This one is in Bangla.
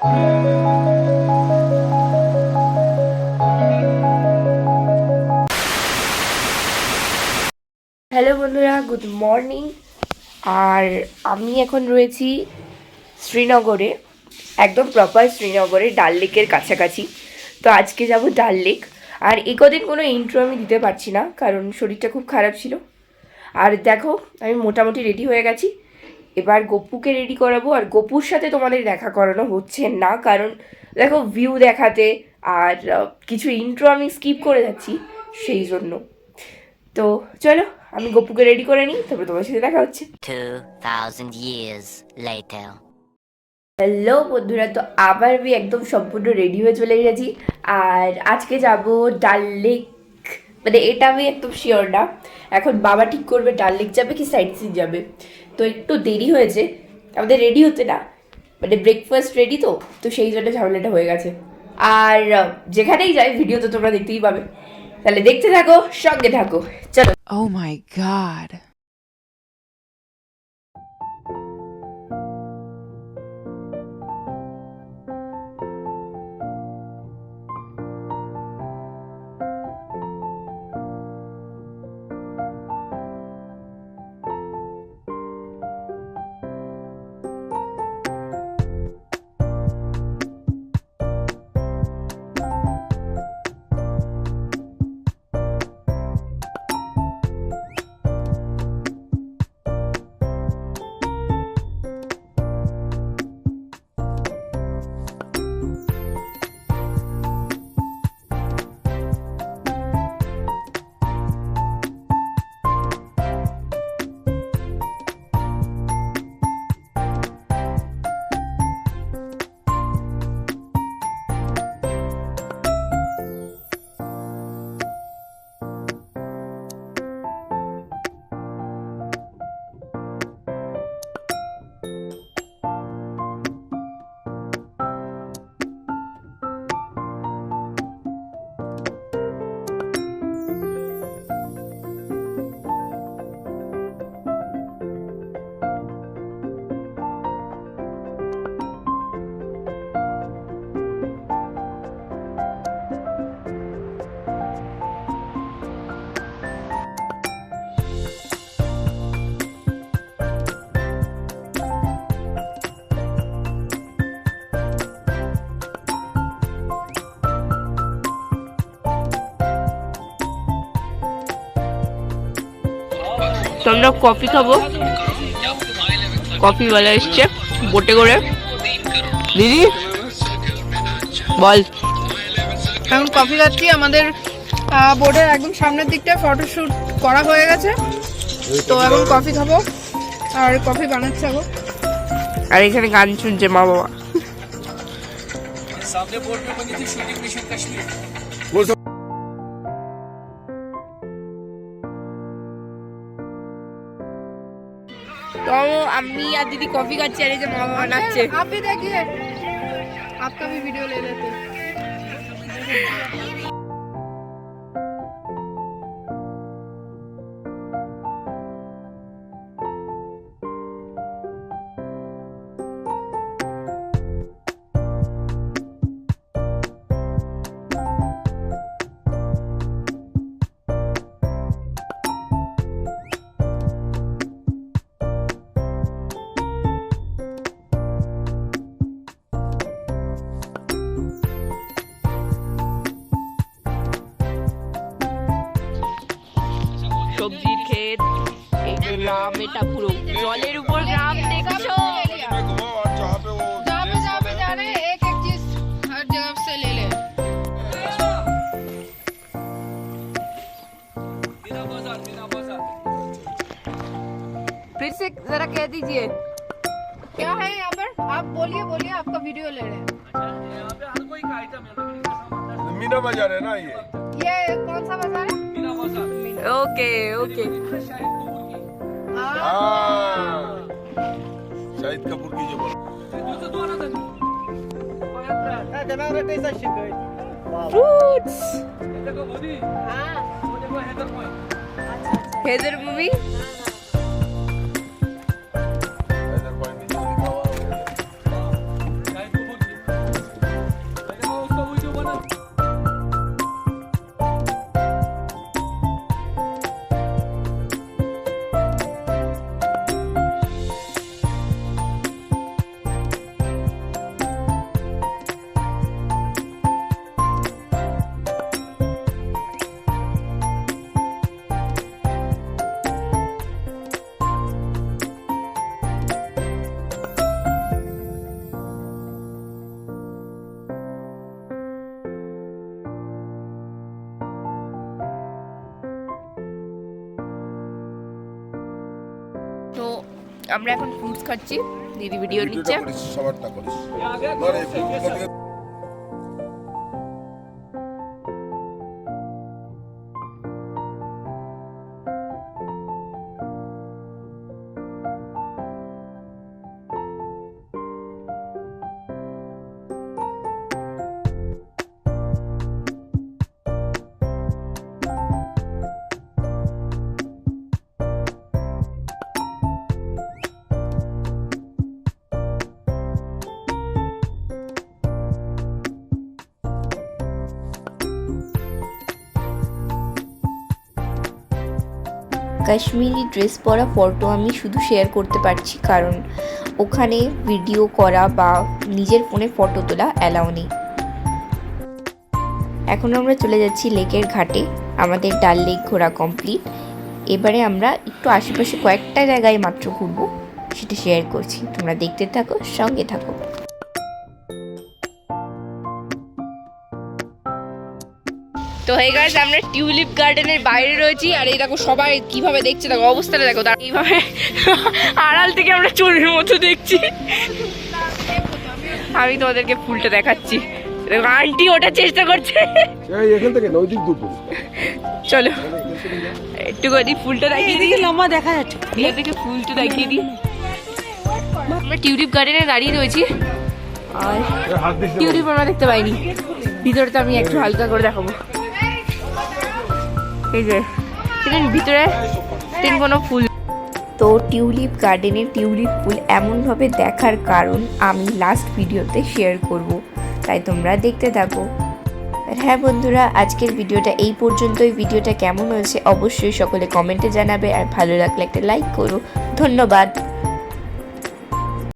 হ্যালো বন্ধুরা, গুড মর্নিং। আর আমি এখন রয়েছি শ্রীনগরে, একদম প্রপার শ্রীনগরে, ডাল লেকের কাছাকাছি। তো আজকে যাব ডাল লেক। আর এই কদিন কোনো ইন্ট্রো আমি দিতে পারছি না, কারণ শরীরটা খুব খারাপ ছিল। আর দেখো, আমি মোটামুটি রেডি হয়ে গেছি। এবার গপুকে রেডি করাবো আর গপুর সাথে তোমাদের দেখা করানো হচ্ছে না কারণ দেখো ভিউ দেখাতে আর কিছু ইন্ট্রো আমি স্কিপ করে যাচ্ছি সেই জন্য। তো চলো আমি গপুকে রেডি করে নিই তারপরে তোমার সাথে দেখা হচ্ছে। 2,000 years later. হ্যালো বন্ধুরা তো আবার আমি একদম সম্পূর্ণ রেডি হয়ে চলে গেছি। আর আজকে যাব ডাল লেক মানে এটা আমি একদম শিওর না। এখন বাবা ঠিক করবে ডাল লেক যাবে কি সাইড সিন যাবে? তো একটু দেরি হয়েছে। আমাদের রেডি হতে না। মানে ব্রেকফাস্ট রেডি তো তো সেই জন্য ঝামেলাটা হয়ে গেছে। আর যেখানেই যাই ভিডিও তো তোমরা দেখতেই পাবে। তাহলে দেখতে থাকো, সঙ্গে থাকো। চলো। ও মাই god. আমরা কফি খাব। কফিওয়ালা এসছে বোটে করে। দিদি বল। এখন কফি খাচ্ছি আমাদের বোর্ডের একদম সামনের দিকটা ফটোশ্যুট করা হয়ে গেছে। তো এখন কফি খাব আর কফি বানাচ্ছে এখন আর এখানে গান শুনছে মা বাবা। তো আমি আর দিদি কফি খাচ্ছি আর এই যে মা বানাচ্ছে আপনি দেখি আপনি ভিডিও লে লেতে সবজির ক্ষেত এই যে গ্রাম এটা পুরো জলের উপর গ্রাম দেখছো जहाँ पे जहाँ पे जा रहे हैं एक एक चीज हर जगह से ले ले फिर से जरा कह दीजिए क्या है यहाँ पर आप बोलिए बोलिए आपका वीडियो ले रहे हैं मीना बाजार है ना ये ये कौन सा बाजार है है? ओके ओके हाँ हाँ शाहिद कपूर की जो बोल फ्रूट्स हाँ हेदर मूवी हैदर আমরা এখন ফ্রুটস খাচ্ছি। দিদি ভিডিও নিচ্ছে। কাশ্মীরি ড্রেস পরা ফটো আমি শুধু শেয়ার করতে পারছি, কারণ ওখানে ভিডিও করা বা নিজের ফোনে ফটো তোলা অ্যালাউ নেই। এখন আমরা চলে যাচ্ছি লেকের ঘাটে, আমাদের ডাল লেক ঘোরা কমপ্লিট এবারে আমরা একটু আশেপাশে কয়েকটা জায়গায় মাত্র ঘুরবো, সেটা শেয়ার করছি। তোমরা দেখতে থাকো, সঙ্গে থাকো। তো হয়ে গেছে আমরা টিউলিপ গার্ডেনের বাইরে রয়েছি আর এই দেখো সবাই কীভাবে দেখছে দেখো অবস্থাটা দেখো তার এইভাবে আড়াল থেকে আমরা চোরের মতো দেখছি। আমি তোমাদেরকে ফুলটা দেখাচ্ছি। দেখো আন্টি ওটা চেষ্টা করছে। এখান থেকে নৈদিক দুপুর চলো একটুখানি ফুলটা দেখিয়ে দিই। লম্বা দেখা যাচ্ছে। এখান থেকে ফুলটা দেখিয়ে দিই। আমরা টিউলিপ গার্ডেনে দাঁড়িয়ে রয়েছি। আর টিউলিপ আমরা দেখতে পাইনি। ভিতরে তো আমি একটু হালকা করে দেখাবো। এই যে ভিতরে তিন কোনো ফুল। তো টিউলিপ গার্ডেনের টিউলিপ ফুল এমনভাবে দেখার কারণ আমি লাস্ট ভিডিওতে শেয়ার করব। তাই তোমরা দেখতে থাকো। হ্যাঁ বন্ধুরা, আজকের ভিডিওটা এই পর্যন্তই। ভিডিওটা কেমন হয়েছে অবশ্যই সকলে কমেন্টে জানাবে। আর ভালো লাগলে একটা লাইক করো। ধন্যবাদ।